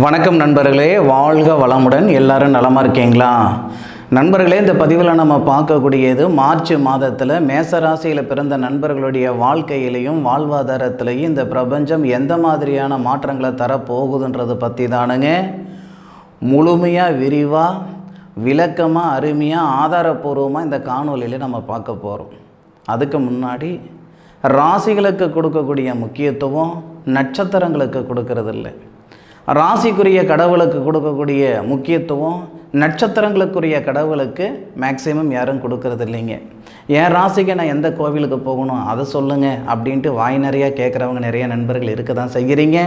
வணக்கம் நண்பர்களே வாழ்க வளமுடன் எல்லாரும் நலமாக இருக்கீங்களா? நண்பர்களே இந்த பதிவில் நம்ம பார்க்கக்கூடியது மார்ச் மாதத்தில் மேசராசியில் பிறந்த நண்பர்களுடைய வாழ்க்கையிலையும் வாழ்வாதாரத்திலையும் இந்த பிரபஞ்சம் எந்த மாதிரியான மாற்றங்களை தரப்போகுதுன்றது பற்றி தானுங்க. முழுமையாக விரிவாக விளக்கமாக அருமையாக ஆதாரபூர்வமாக இந்த காணொலியில் நம்ம பார்க்க போகிறோம் அதுக்கு முன்னாடி ராசிகளுக்கு கொடுக்கக்கூடிய முக்கியத்துவம் நட்சத்திரங்களுக்கு கொடுக்கறதில்லை. ராசிக்குரிய கடவுளுக்கு கொடுக்கக்கூடிய முக்கியத்துவம் நட்சத்திரங்களுக்குரிய கடவுளுக்கு மேக்சிமம் யாரும் கொடுக்கறது இல்லைங்க என் ராசிக்கு நான் எந்த கோவிலுக்கு போகணும் அதை சொல்லுங்கள் அப்படின்ட்டு வாய் நிறையா கேட்குறவங்க நிறைய நண்பர்கள் இருக்க தான் செய்கிறீங்க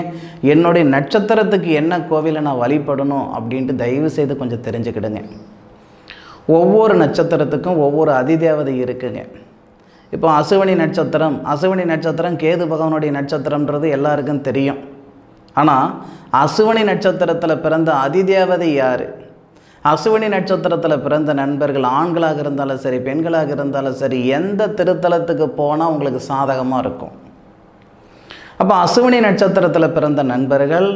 என்னுடைய நட்சத்திரத்துக்கு என்ன கோவிலை நான் வழிபடணும் அப்படின்ட்டு தயவு செய்து கொஞ்சம் தெரிஞ்சுக்கிடுங்க. ஒவ்வொரு நட்சத்திரத்துக்கும் ஒவ்வொரு அதிதேவதை இருக்குங்க. இப்போ அசுவனி நட்சத்திரம் அசுவனி நட்சத்திரம் கேது பகவானுடைய நட்சத்திரம்ன்றது எல்லாருக்கும் தெரியும். ஆனால் அசுவனி நட்சத்திரத்தில் பிறந்த அதிதேவதை யார்? அசுவனி நட்சத்திரத்தில் பிறந்த நண்பர்கள் ஆண்களாக இருந்தாலும் சரி பெண்களாக இருந்தாலும் சரி எந்த திருத்தலத்துக்கு போனால் உங்களுக்கு சாதகமாக இருக்கும்? அப்போ அசுவனி நட்சத்திரத்தில் பிறந்த நண்பர்கள்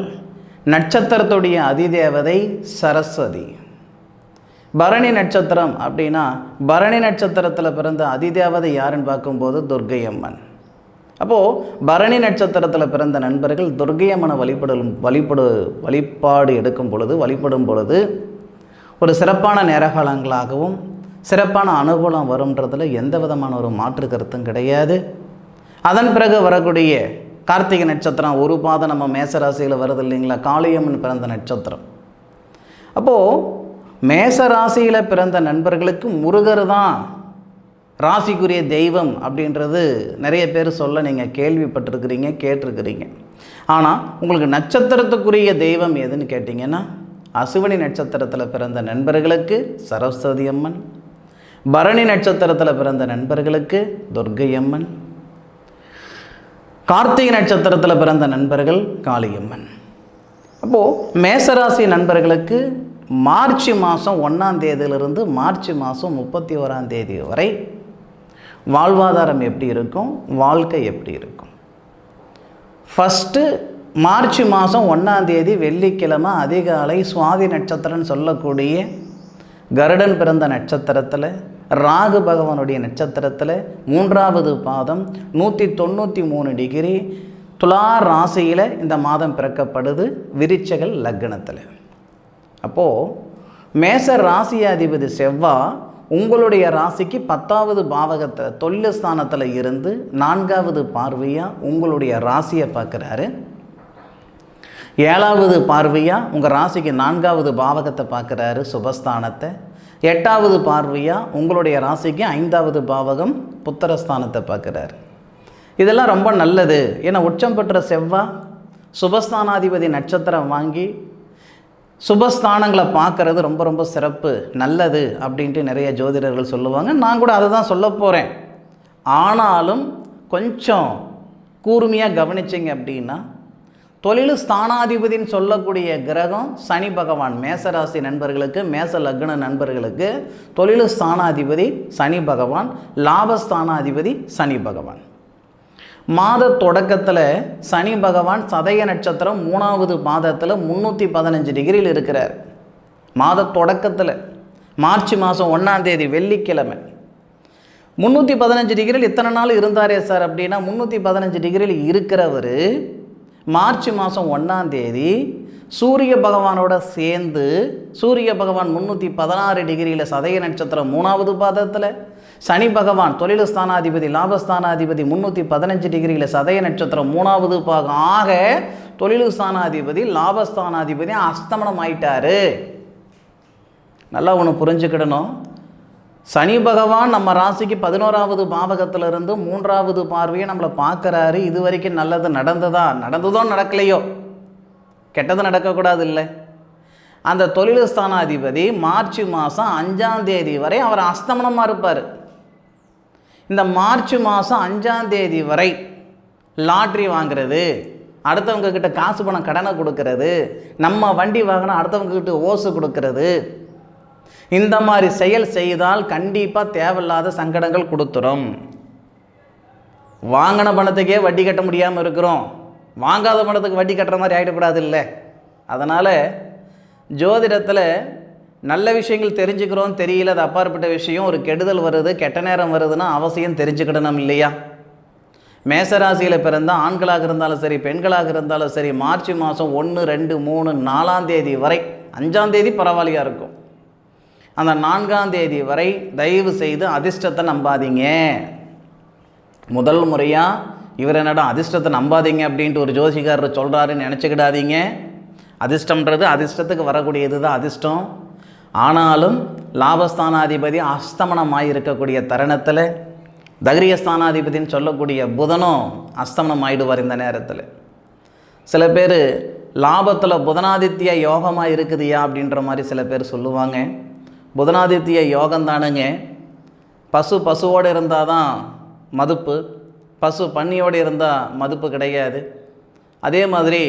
நட்சத்திரத்துடைய அதிதேவதை சரஸ்வதி. பரணி நட்சத்திரம் அப்படின்னா பரணி நட்சத்திரத்தில் பிறந்த அதிதேவதை யாருன்னு பார்க்கும்போது துர்க்கை அம்மன் அப்போது பரணி நட்சத்திரத்தில் பிறந்த நண்பர்கள் துர்கையம்மனை வழிபடும் வழிபடு வழிபாடு எடுக்கும் பொழுது வழிபடும் பொழுது ஒரு சிறப்பான நேரகாலங்களாகவும் சிறப்பான அனுகூலம் வரும்ன்றதில் எந்த விதமான ஒரு மாற்று கருத்தும் கிடையாது. அதன் பிறகு வரக்கூடிய கார்த்திகை நட்சத்திரம் ஒரு பாதம் நம்ம மேசராசியில் வருது இல்லைங்களா? காளியம்மன் பிறந்த நட்சத்திரம். அப்போது மேச ராசியில் பிறந்த நண்பர்களுக்கு முருகர் தான் ராசிக்குரிய தெய்வம் அப்படின்றது நிறைய பேர் சொல்ல நீங்கள் கேள்விப்பட்டிருக்கிறீங்க கேட்டிருக்கிறீங்க. ஆனால் உங்களுக்கு நட்சத்திரத்துக்குரிய தெய்வம் எதுன்னு கேட்டிங்கன்னா அசுவனி நட்சத்திரத்தில் பிறந்த நண்பர்களுக்கு சரஸ்வதி அம்மன் பரணி நட்சத்திரத்தில் பிறந்த நண்பர்களுக்கு துர்கை அம்மன் கார்த்திகை நட்சத்திரத்தில் பிறந்த நண்பர்கள் காளியம்மன் அப்போது மேசராசி நண்பர்களுக்கு மார்ச் மாதம் ஒன்றாம் தேதியிலிருந்து மார்ச் மாதம் முப்பத்தி ஓராம் தேதி வரை வாழ்வாதாரம் எப்படி இருக்கும்? வாழ்க்கை எப்படி இருக்கும்? ஃபஸ்ட்டு மார்ச் மாதம் ஒன்றாந்தேதி வெள்ளிக்கிழமை அதிகாலை சுவாதி நட்சத்திரம்னு சொல்லக்கூடிய கருடன் பிறந்த நட்சத்திரத்தில் ராகு பகவானுடைய நட்சத்திரத்தில் மூன்றாவது பாதம் நூற்றி தொண்ணூற்றி மூணு டிகிரி துலா ராசியில் இந்த மாதம் பிறக்கப்படுது விரிச்சகல் லக்னத்தில். அப்போது மேச ராசியாதிபதி செவ்வாய் உங்களுடைய ராசிக்கு பத்தாவது பாவகத்தில் தொழில் ஸ்தானத்தில் இருந்து நான்காவது பார்வையாக உங்களுடைய ராசியை பார்க்குறாரு. ஏழாவது பார்வையாக உங்கள் ராசிக்கு நான்காவது பாவகத்தை பார்க்குறாரு சுபஸ்தானத்தை. எட்டாவது பார்வையாக உங்களுடைய ராசிக்கு ஐந்தாவது பாவகம் புத்திரஸ்தானத்தை பார்க்குறாரு. இதெல்லாம் ரொம்ப நல்லது. ஏன்னா உச்சம் பெற்ற செவ்வாய் சுபஸ்தானாதிபதி நட்சத்திரம் வாங்கி சுபஸ்தானங்களை பார்க்கறது ரொம்ப ரொம்ப சிறப்பு நல்லது அப்படின்ட்டு நிறைய ஜோதிடர்கள் சொல்லுவாங்க. நான் கூட அதை தான் சொல்ல போகிறேன் ஆனாலும் கொஞ்சம் கூர்மையாக கவனிச்சிங்க அப்படின்னா தொழில் ஸ்தானாதிபதின்னு சொல்லக்கூடிய கிரகம் சனி பகவான் மேசராசி நண்பர்களுக்கு மேச லக்ன நண்பர்களுக்கு தொழில் ஸ்தானாதிபதி சனி பகவான் லாபஸ்தானாதிபதி சனி பகவான். மாத தொடக்கத்தில் சனி பகவான் சதய நட்சத்திரம் மூணாவது மாதத்தில் முந்நூற்றி பதினஞ்சு டிகிரியில் இருக்கிறார். மாத தொடக்கத்தில் மார்ச் மாதம் ஒன்றாம் தேதி வெள்ளிக்கிழமை. முந்நூற்றி பதினஞ்சு டிகிரியில் இத்தனை நாள் இருந்தாரே சார் அப்படின்னா முந்நூற்றி பதினஞ்சு டிகிரியில் இருக்கிறவர் மார்ச் மாதம் ஒன்றாம் தேதி சூரிய பகவானோட சேர்ந்து சூரிய பகவான் முந்நூற்றி பதினாறு டிகிரியில் சதய நட்சத்திரம் மூணாவது பாதத்தில். சனி பகவான் தொழில் ஸ்தானாதிபதி லாபஸ்தானாதிபதி முந்நூற்றி பதினஞ்சு டிகிரியில் சதய நட்சத்திரம் மூணாவது பாகம். ஆக தொழில் ஸ்தானாதிபதி லாபஸ்தானாதிபதி அஸ்தமனம் ஆயிட்டாரு. நல்லா ஒன்று புரிஞ்சுக்கிடணும். சனி பகவான் நம்ம ராசிக்கு பதினோராவது பாவகத்திலிருந்து மூன்றாவது பார்வையை நம்மளை பார்க்குறாரு. இது வரைக்கும் நல்லது நடந்ததா? நடந்ததோ நடக்கலையோ? கெட்டது நடக்கக்கூடாது இல்லை அந்த தொழில் ஸ்தானாதிபதி மார்ச் மாதம் அஞ்சாம் தேதி வரை அவர் அஸ்தமனமாக இருப்பார். இந்த மார்ச் மாதம் அஞ்சாம் தேதி வரை லாட்ரி வாங்குறது அடுத்தவங்க கிட்ட காசு பணம் கடனை கொடுக்கறது நம்ம வண்டி வாங்கினா அடுத்தவங்க கிட்ட ஓசு கொடுக்கறது இந்த மாதிரி செயல் செய்தால் கண்டிப்பாக தேவையில்லாத சங்கடங்கள் கொடுத்துரும். வாங்கின பணத்துக்கே வட்டி கட்ட முடியாமல் இருக்கிறோம். வாங்காத பணத்துக்கு வட்டி கட்டுற மாதிரி ஆகிடக்கூடாது இல்லை அதனால் ஜோதிடத்தில் நல்ல விஷயங்கள் தெரிஞ்சுக்கிறோம் தெரியல அது அப்பாற்பட்ட விஷயம் ஒரு கெடுதல் வருது கெட்ட நேரம் வருதுன்னா அவசியம் தெரிஞ்சுக்கிடணும் இல்லையா? மேசராசியில் பிறந்த ஆண்களாக இருந்தாலும் சரி பெண்களாக இருந்தாலும் சரி மார்ச் மாதம் ஒன்று ரெண்டு மூணு நாலாம் தேதி வரை அஞ்சாம் தேதி பரவாயில்லையாக இருக்கும். அந்த நான்காம் தேதி வரை தயவு செய்து அதிர்ஷ்டத்தை நம்பாதீங்க. முதல் முறையாக இவர் என்னடா அதிர்ஷ்டத்தை நம்பாதீங்க அப்படின்ட்டு ஒரு ஜோசிகாரர் சொல்கிறாருன்னு நினச்சிக்கிடாதீங்க. அதிர்ஷ்டம்ன்றது அதிர்ஷ்டத்துக்கு வரக்கூடியது தான் அதிர்ஷ்டம். ஆனாலும் லாபஸ்தானாதிபதி அஸ்தமனமாக இருக்கக்கூடிய தருணத்தில் தகிரியஸ்தானாதிபதின்னு சொல்லக்கூடிய புதனும் அஸ்தமனம் ஆயிடுவார் இந்த நேரத்தில். சில பேர் லாபத்தில் புதனாதித்ய யோகமாக இருக்குதுயா அப்படின்ற மாதிரி சில பேர் சொல்லுவாங்க. புதனாதித்ய யோகம் தானுங்க பசு பசுவோடு இருந்தால் தான் மதுப்பு பசு பன்னியோடு இருந்தால் மதிப்பு கிடையாது. அதே மாதிரி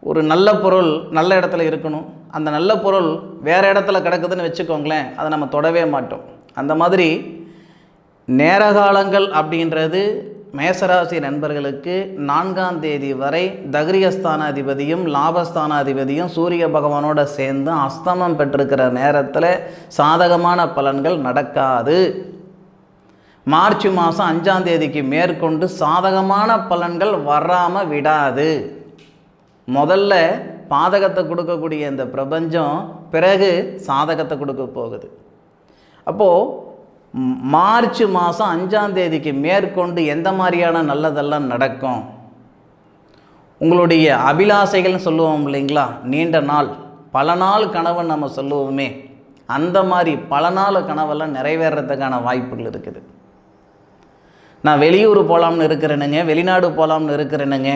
ஒரு நல்ல பொருள் நல்ல இடத்துல இருக்கணும். அந்த நல்ல பொருள் வேறு இடத்துல கிடக்குதுன்னு வச்சுக்கோங்களேன் அதை நம்ம தொடவே மாட்டோம். அந்த மாதிரி நேரகாலங்கள் அப்படின்றது மேசராசி நண்பர்களுக்கு நான்காம் தேதி வரை தகிரியஸ்தானாதிபதியும் லாபஸ்தானாதிபதியும் சூரிய பகவானோட சேர்ந்து அஸ்தமம் பெற்றிருக்கிற நேரத்தில் சாதகமான பலன்கள் நடக்காது. மார்ச் மாதம் அஞ்சாம் தேதிக்கு மேற்கொண்டு சாதகமான பலன்கள் வராமல் விடாது. முதல்ல பாதகத்தை கொடுக்கக்கூடிய இந்த பிரபஞ்சம் பிறகு சாதகத்தை கொடுக்க போகுது. அப்போது மார்ச் மாதம் அஞ்சாம் தேதிக்கு மேற்கொண்டு எந்த மாதிரியான நல்லதெல்லாம் நடக்கும்? உங்களுடைய அபிலாசைகள்னு சொல்லுவோம் இல்லைங்களா? நீண்ட நாள். பல நாள் கனவு நம்ம சொல்லுவோமே. அந்த மாதிரி பல நாள் கனவெல்லாம் நிறைவேறதுக்கான வாய்ப்புகள் இருக்குது. நான் வெளியூர் போகலாம்னு இருக்கிறேனுங்க வெளிநாடு போகலாம்னு இருக்கிறேனுங்க.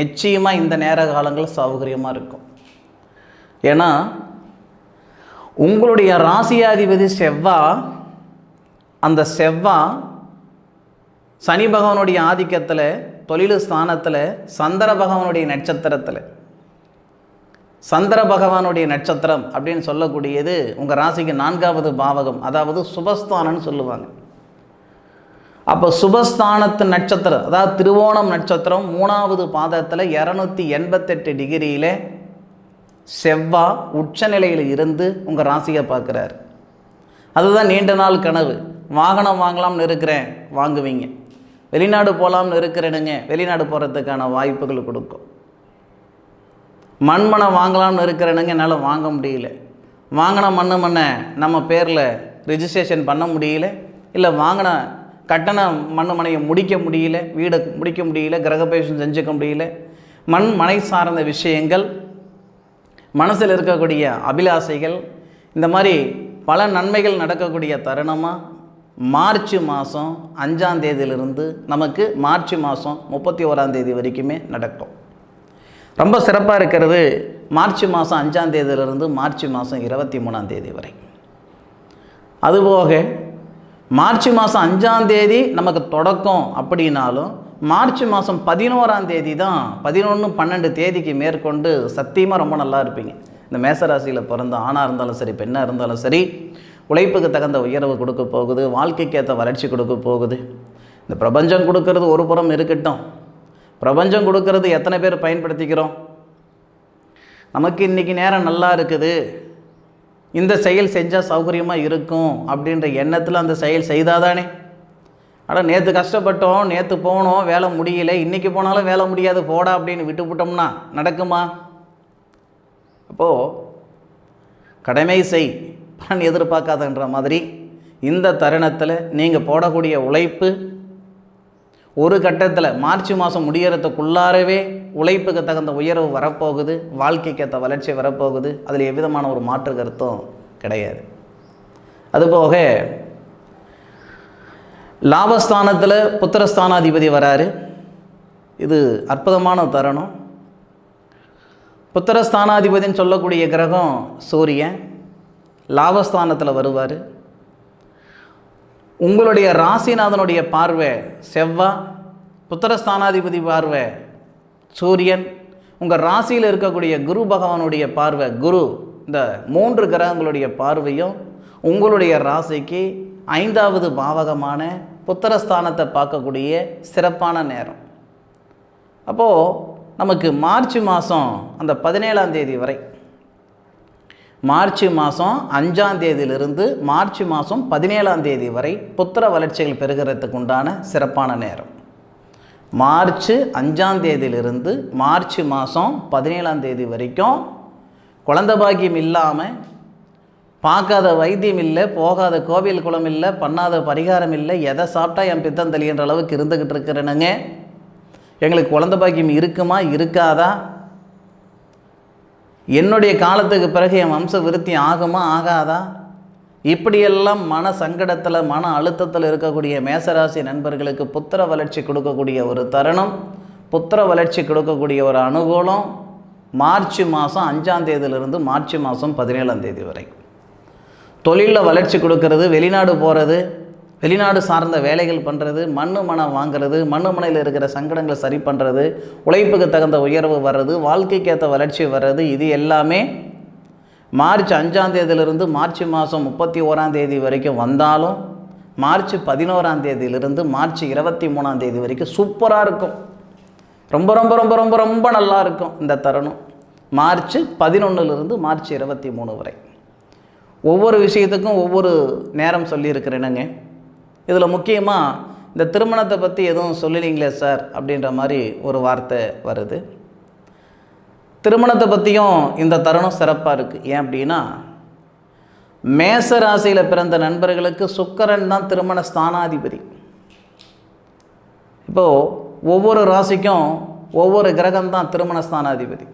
நிச்சயமாக இந்த நேர காலங்கள் சௌகரியமாக இருக்கும். ஏன்னா உங்களுடைய ராசியாதிபதி செவ்வா அந்த செவ்வா சனி பகவானுடைய ஆதிக்கத்தில் தொழில் ஸ்தானத்தில் சந்திர பகவானுடைய நட்சத்திரத்தில். சந்திர பகவானுடைய நட்சத்திரம் அப்படின்னு சொல்லக்கூடியது உங்கள் ராசிக்கு நான்காவது பாவகம் அதாவது சுபஸ்தானம்னு சொல்லுவாங்க. அப்போ சுபஸ்தானத்து நட்சத்திரம் அதாவது திருவோணம் நட்சத்திரம் மூணாவது பாதத்தில் இரநூத்தி எண்பத்தெட்டு டிகிரியில் செவ்வா உச்சநிலையில் இருந்து உங்கள் ராசியை பார்க்குறாரு. அதுதான் நீண்ட நாள் கனவு. வாகனம் வாங்கலாம்னு இருக்கிறேன் வாங்குவீங்க. வெளிநாடு போகலாம்னு இருக்கிறேனுங்க வெளிநாடு போகிறதுக்கான வாய்ப்புகள் கொடுக்கும். மண்மனை வாங்கலாம்னு இருக்கிறேனுங்க என்னால் வாங்க முடியல. வாங்கின மண்ணு மண்ணை நம்ம பேரில் ரிஜிஸ்ட்ரேஷன் பண்ண முடியல இல்லை வாங்கின கட்டண மண்ணு மனையை முடிக்க முடியல வீடை முடிக்க முடியல கிரகபேஷம் செஞ்சுக்க முடியல. மண் மனை சார்ந்த விஷயங்கள் மனசில் இருக்கக்கூடிய அபிலாசைகள் இந்த மாதிரி பல நன்மைகள் நடக்கக்கூடிய தருணமாக மார்ச் மாதம் அஞ்சாம் தேதியிலிருந்து நமக்கு மார்ச் மாதம் முப்பத்தி ஓராம் தேதி வரைக்குமே நடக்கும். ரொம்ப சிறப்பாக இருக்கிறது மார்ச் மாதம் அஞ்சாம் தேதியிலிருந்து மார்ச் மாதம் இருபத்தி மூணாம் தேதி வரை. அதுபோக மார்ச் மாதம் அஞ்சாம் தேதி நமக்கு தொடக்கம் அப்படின்னாலும் மார்ச் மாதம் பதினோராம் தேதி தான் பதினொன்று பன்னெண்டு தேதிக்கு மேற்கொண்டு சத்தியமாக ரொம்ப நல்லா இருப்பீங்க. இந்த மேசராசியில் பிறந்த ஆணாக இருந்தாலும் சரி பெண்ணாக இருந்தாலும் சரி உழைப்புக்கு தகுந்த உயர்வு கொடுக்க போகுது வாழ்க்கைக்கு ஏற்ற வளர்ச்சி கொடுக்க போகுது. இந்த பிரபஞ்சம் கொடுக்கறது ஒரு புறம் இருக்கட்டும். பிரபஞ்சம் கொடுக்கறது எத்தனை பேர் பயன்படுத்திக்கிறோம்? நமக்கு இன்றைக்கி நேரம் நல்லா இருக்குது. இந்த செயல் செஞ்சால் சௌகரியமாக இருக்கும் அப்படின்ற எண்ணத்தில் அந்த செயல் செய்தாதானே? ஆனால் நேற்று கஷ்டப்பட்டோம் நேற்று போனோம் வேலை முடியல இன்றைக்கி போனாலும் வேலை முடியாது போடா அப்படின்னு விட்டுவிட்டோம்னா நடக்குமா? அப்போது கடமை செய் பலன் எதிர்பார்க்காதன்ற மாதிரி இந்த தருணத்தில் நீங்கள் போடக்கூடிய உழைப்பு ஒரு கட்டத்தில் மார்ச் மாதம் முடிகிறதுக்குள்ளாரவே உழைப்புக்கு தகுந்த உயர்வு வரப்போகுது வாழ்க்கைக்கு ஏற்ற வளர்ச்சி வரப்போகுது. அதில் எவ்விதமான ஒரு மாற்று கருத்தும் கிடையாது. அதுபோக லாபஸ்தானத்தில் புத்திரஸ்தானாதிபதி வராரு. இது அற்புதமான தருணம். புத்திரஸ்தானாதிபதின்னு சொல்லக்கூடிய கிரகம் சூரியன் லாபஸ்தானத்தில் வருவார். உங்களுடைய ராசிநாதனுடைய பார்வை செவ்வா புத்திரஸ்தானாதிபதி பார்வை சூரியன். உங்கள் ராசியில் இருக்கக்கூடிய குரு பகவானுடைய பார்வை குரு. இந்த மூன்று கிரகங்களுடைய பார்வையும் உங்களுடைய ராசிக்கு ஐந்தாவது பாவகமான புத்திரஸ்தானத்தை பார்க்கக்கூடிய சிறப்பான நேரம். அப்போது நமக்கு மார்ச் மாதம் அந்த பதினேழாம் தேதி வரை மார்ச் மாதம் அஞ்சாம் தேதியிலிருந்து மார்ச் மாதம் பதினேழாம் தேதி வரை புத்திர வளர்ச்சிகள் பெறுகிறதுக்கு உண்டான சிறப்பான நேரம். மார்ச் அஞ்சாம் தேதியிலிருந்து மார்ச் மாதம் பதினேழாம் தேதி வரைக்கும் குழந்த பாக்கியம் இல்லாமல் பார்க்காத வைத்தியம் இல்லை போகாத கோவில் குளம் இல்லை பண்ணாத பரிகாரம் இல்லை எதை சாப்பிட்டா என் பித்தம் தெளிகின்ற அளவுக்கு இருந்துக்கிட்டு இருக்கிறேனுங்க. எங்களுக்கு குழந்த பாக்கியம் இருக்குமா இருக்காதா? என்னுடைய காலத்துக்கு பிறகு என் வம்ச விருத்தி ஆகுமா ஆகாதா? இப்படியெல்லாம் மன சங்கடத்தில் மன அழுத்தத்தில் இருக்கக்கூடிய மேசராசி நண்பர்களுக்கு புத்திர வளர்ச்சி கொடுக்கக்கூடிய ஒரு தருணம் புத்திர வளர்ச்சி கொடுக்கக்கூடிய ஒரு அனுகூலம் மார்ச் மாதம் அஞ்சாம் தேதியிலிருந்து மார்ச் மாதம் பதினேழாம் தேதி வரை. தொழிலில் வளர்ச்சி கொடுக்கறது வெளிநாடு போகிறது வெளிநாடு சார்ந்த வேலைகள் பண்ணுறது மண்ணு மனம் வாங்குறது மண்ணு மனையில் இருக்கிற சங்கடங்களை சரி பண்ணுறது உழைப்புக்கு தகுந்த உயர்வு வர்றது வாழ்க்கைக்கேற்ற வளர்ச்சி வர்றது இது எல்லாமே மார்ச் அஞ்சாம் தேதியிலிருந்து மார்ச் மாதம் முப்பத்தி ஓராம் தேதி வரைக்கும் வந்தாலும் மார்ச் பதினோராம் தேதியிலிருந்து மார்ச் இருபத்தி மூணாம் தேதி வரைக்கும் சூப்பராக இருக்கும். ரொம்ப ரொம்ப ரொம்ப ரொம்ப ரொம்ப நல்லா இருக்கும் இந்த தருணம். மார்ச் பதினொன்றுலேருந்து மார்ச் இருபத்தி மூணு வரை. ஒவ்வொரு விஷயத்துக்கும் ஒவ்வொரு நேரம் சொல்லியிருக்கிறேனுங்க இதில் முக்கியமாக இந்த திருமணத்தை பற்றி எதுவும் சொல்லலீங்களே சார் அப்படின்ற மாதிரி ஒரு வார்த்தை வருது. திருமணத்தை பற்றியும் இந்த தருணம் சிறப்பாக இருக்குது. ஏன் அப்படின்னா மேச ராசியில் பிறந்த நண்பர்களுக்கு சுக்கரன் தான் திருமண ஸ்தானாதிபதி. இப்போது ஒவ்வொரு ராசிக்கும் ஒவ்வொரு கிரகம் தான் திருமண ஸ்தானாதிபதி.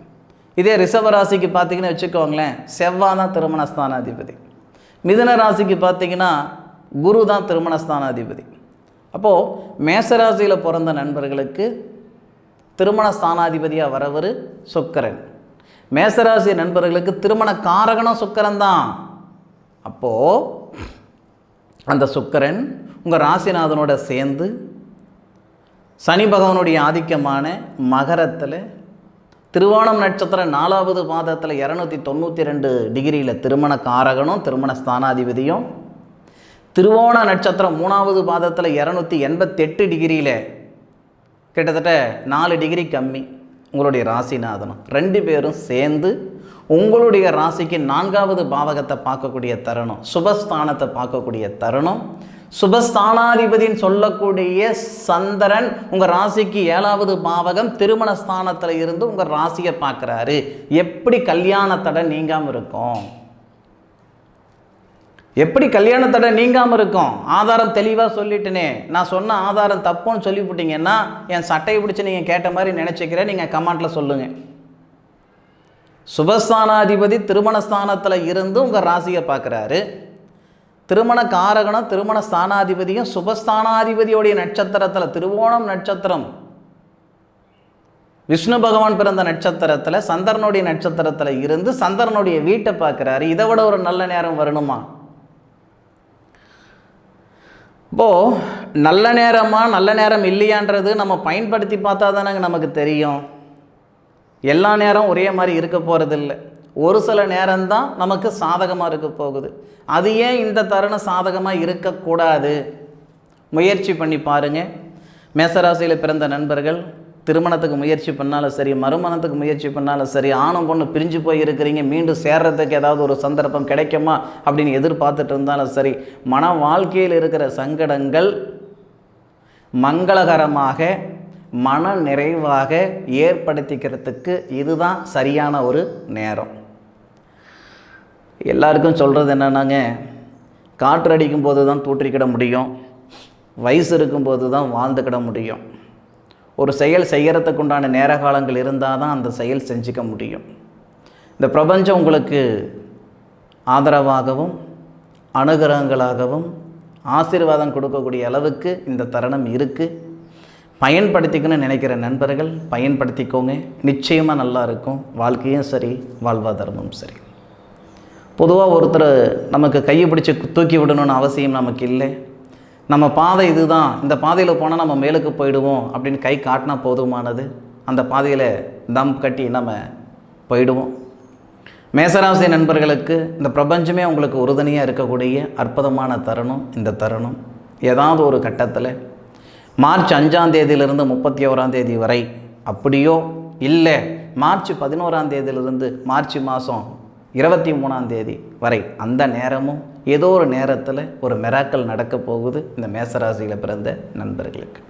இதே ரிஷப ராசிக்கு பார்த்தீங்கன்னு வச்சுக்கோங்களேன் செவ்வாய் தான் திருமண ஸ்தானாதிபதி. மிதுன ராசிக்கு பார்த்தீங்கன்னா குரு தான் திருமண ஸ்தானாதிபதி அப்போது மேசராசியில் பிறந்த நண்பர்களுக்கு திருமண ஸ்தானாதிபதியாக வரவர் சுக்கரன். மேசராசி நண்பர்களுக்கு திருமண காரகனும் சுக்கரன் தான். அப்போது அந்த சுக்கரன் உங்கள் ராசிநாதனோட சேர்ந்து சனி பகவானுடைய ஆதிக்கமான மகரத்தில் திருவோணம் நட்சத்திரம் நாலாவது மாதத்தில் இரநூத்தி தொண்ணூற்றி ரெண்டு டிகிரியில் திருமண காரகனும் திருமண ஸ்தானாதிபதியும் திருவோண நட்சத்திரம் மூணாவது பாதத்தில் இரநூத்தி எண்பத்தெட்டு டிகிரியில் கிட்டத்தட்ட நாலு டிகிரி கம்மி. உங்களுடைய ராசிநாதனம். ரெண்டு பேரும் சேர்ந்து உங்களுடைய ராசிக்கு நான்காவது பாவகத்தை பார்க்கக்கூடிய தருணம் சுபஸ்தானத்தை பார்க்கக்கூடிய தருணம். சுபஸ்தானாதிபதின்னு சொல்லக்கூடிய சந்திரன் உங்கள் ராசிக்கு ஏழாவது பாவகம் திருமண ஸ்தானத்தில் இருந்து உங்கள் ராசியை பார்க்குறாரு. எப்படி கல்யாணத்தடை நீங்காமல் இருக்கும்? எப்படி கல்யாண தடை நீங்காமல் இருக்கும்? ஆதாரம் தெளிவாக சொல்லிட்டேனே. நான் சொன்ன ஆதாரம் தப்புன்னு சொல்லிவிட்டீங்கன்னா என் சட்டையை பிடிச்சி நீங்கள் கேட்ட மாதிரி நினச்சிக்கிறேன். நீங்கள் கமெண்ட்டில் சொல்லுங்கள் சுபஸ்தானாதிபதி திருமண ஸ்தானத்தில் இருந்து உங்கள் ராசியை பார்க்குறாரு. திருமண காரகனும் திருமண ஸ்தானாதிபதியும் சுபஸ்தானாதிபதியோடைய நட்சத்திரத்தில் திருவோணம் நட்சத்திரம். விஷ்ணு பகவான் பிறந்த நட்சத்திரத்தில் சந்திரனுடைய நட்சத்திரத்தில் இருந்து சந்திரனுடைய வீட்டை பார்க்குறாரு. இதை விட ஒரு நல்ல நேரம் வரணுமா? இப்போது நல்ல நேரமாக நல்ல நேரம் இல்லையான்றது நம்ம பயன்படுத்தி பார்த்தா தானங்க நமக்கு தெரியும். எல்லா நேரம் ஒரே மாதிரி இருக்க போகிறதில்ல ஒரு சில நேரம்தான் நமக்கு சாதகமாக இருக்க போகுது. அது ஏன் இந்த தருணம் சாதகமாக இருக்கக்கூடாது? முயற்சி பண்ணி பாருங்கள் மேசராசியில் பிறந்த நண்பர்கள் திருமணத்துக்கு முயற்சி பண்ணாலும் சரி மறுமணத்துக்கு முயற்சி பண்ணாலும் சரி ஆணும் பொண்ணு பிரிஞ்சு போய் இருக்கிறீங்க மீண்டும் சேர்றதுக்கு ஏதாவது ஒரு சந்தர்ப்பம் கிடைக்குமா அப்படின்னு எதிர்பார்த்துட்டு இருந்தாலும் சரி மன வாழ்க்கையில் இருக்கிற சங்கடங்கள் மங்களகரமாக மன நிறைவாக ஏற்படுத்திக்கிறதுக்கு இதுதான் சரியான ஒரு நேரம். எல்லாருக்கும் சொல்கிறது என்னன்னாங்க காற்றடிக்கும் போது தான் தூற்றிக்கிட முடியும் வயசு இருக்கும்போது தான் வாழ்ந்துக்கிட முடியும். ஒரு செயல் செய்கிறதுக்கு உண்டான நேர காலங்கள் இருந்தால் தான் அந்த செயல் செஞ்சுக்க முடியும். இந்த பிரபஞ்சம் உங்களுக்கு ஆதரவாகவும் அனுகிரகங்களாகவும் ஆசீர்வாதம் கொடுக்கக்கூடிய அளவுக்கு இந்த தருணம் இருக்குது பயன்படுத்திக்கணும்னு நினைக்கிற நண்பர்கள் பயன்படுத்திக்கோங்க. நிச்சயமாக நல்லா இருக்கும். வாழ்க்கையும் சரி வாழ்வாதாரமும் சரி. பொதுவாக ஒருத்தர் நமக்கு கையை பிடிச்சி தூக்கி விடணும்னு அவசியம் நமக்கு இல்லை. நம்ம பாதை இதுதான். இந்த பாதையில் போனால் நம்ம மேலுக்கு போயிடுவோம் அப்படின்னு கை காட்டினா போதுமானது. அந்த பாதையில் தம் கட்டி நம்ம போயிடுவோம். மேசராசி நண்பர்களுக்கு இந்த பிரபஞ்சமே உங்களுக்கு உறுதுணையாக இருக்கக்கூடிய அற்புதமான தருணம் இந்த தருணம். ஏதாவது ஒரு கட்டத்தில் மார்ச் அஞ்சாம் தேதியிலிருந்து முப்பத்தி ஓராம் தேதி வரை அப்படியோ இல்லை மார்ச் பதினோராம் தேதியிலிருந்து மார்ச் மாதம் இருபத்தி மூணாம் தேதி வரை அந்த நேரமும் ஏதோ ஒரு நேரத்தில் ஒரு மெராக்கள் நடக்க போகுது. இந்த மேசராசியில் பிறந்த நண்பர்களுக்கு.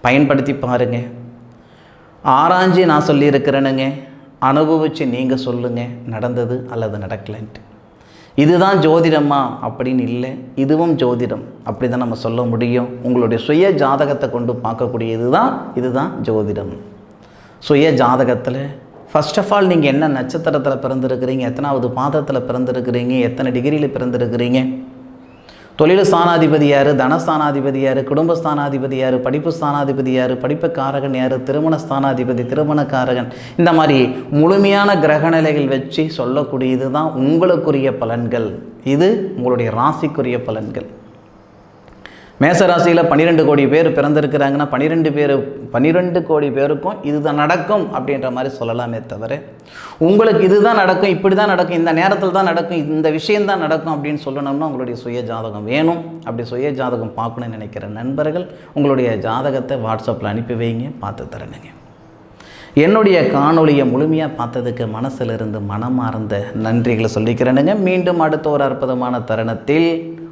பயன்படுத்தி பாருங்க. ஆராய்ஞ்சி நான் சொல்லியிருக்கிறேனுங்க. அனுபவித்து நீங்கள் சொல்லுங்கள் நடந்தது அல்லது நடக்கலைன்ட்டு. இதுதான் ஜோதிடமா அப்படின்னு இல்லை. இதுவும் ஜோதிடம். அப்படி தான் நம்ம சொல்ல முடியும். உங்களுடைய சுய ஜாதகத்தை கொண்டு பார்க்கக்கூடியது தான் இதுதான் ஜோதிடம். சுய ஜாதகத்தில் ஃபர்ஸ்ட் ஆஃப் ஆல் நீங்கள் என்ன நட்சத்திரத்தில் பிறந்திருக்கிறீங்க? எத்தனாவது பாதத்தில் பிறந்திருக்கிறீங்க? எத்தனை டிகிரியில் பிறந்திருக்கிறீங்க? தொழில் ஸ்தானாதிபதி யார் தனஸ்தானாதிபதி யார் குடும்ப ஸ்தானாதிபதி யார் படிப்பு ஸ்தானாதிபதி யார் படிப்பு காரகன் யார்? திருமண ஸ்தானாதிபதி திருமண காரகன் இந்த மாதிரி முழுமையான கிரக நிலைகள் வச்சு சொல்லக்கூடியது தான் உங்களுக்குரிய பலன்கள். இது உங்களுடைய ராசிக்குரிய பலன்கள். மேசராசியில் பன்னிரெண்டு கோடி பேர் பிறந்திருக்கிறாங்கன்னா பன்னிரெண்டு பேர் பன்னிரெண்டு கோடி பேருக்கும் இதுதான் நடக்கும் அப்படின்ற மாதிரி சொல்லலாமே தவிர உங்களுக்கு இதுதான் நடக்கும் இப்படி தான் நடக்கும் இந்த நேரத்தில் தான் நடக்கும் இந்த விஷயந்தான் நடக்கும் அப்படின்னு சொல்லணும்னா உங்களுடைய சுய ஜாதகம் வேணும். அப்படி சுய ஜாதகம் பார்க்கணும்னு நினைக்கிற நண்பர்கள் உங்களுடைய ஜாதகத்தை வாட்ஸ்அப்பில் அனுப்பி வைங்க பார்த்து தரணுங்க. என்னுடைய காணொளியை முழுமையாக பார்த்ததுக்கு மனசிலிருந்து மனமார்ந்த நன்றிகளை சொல்லிக்கிறேனுங்க. மீண்டும் அடுத்த ஒரு அற்புதமான தருணத்தில்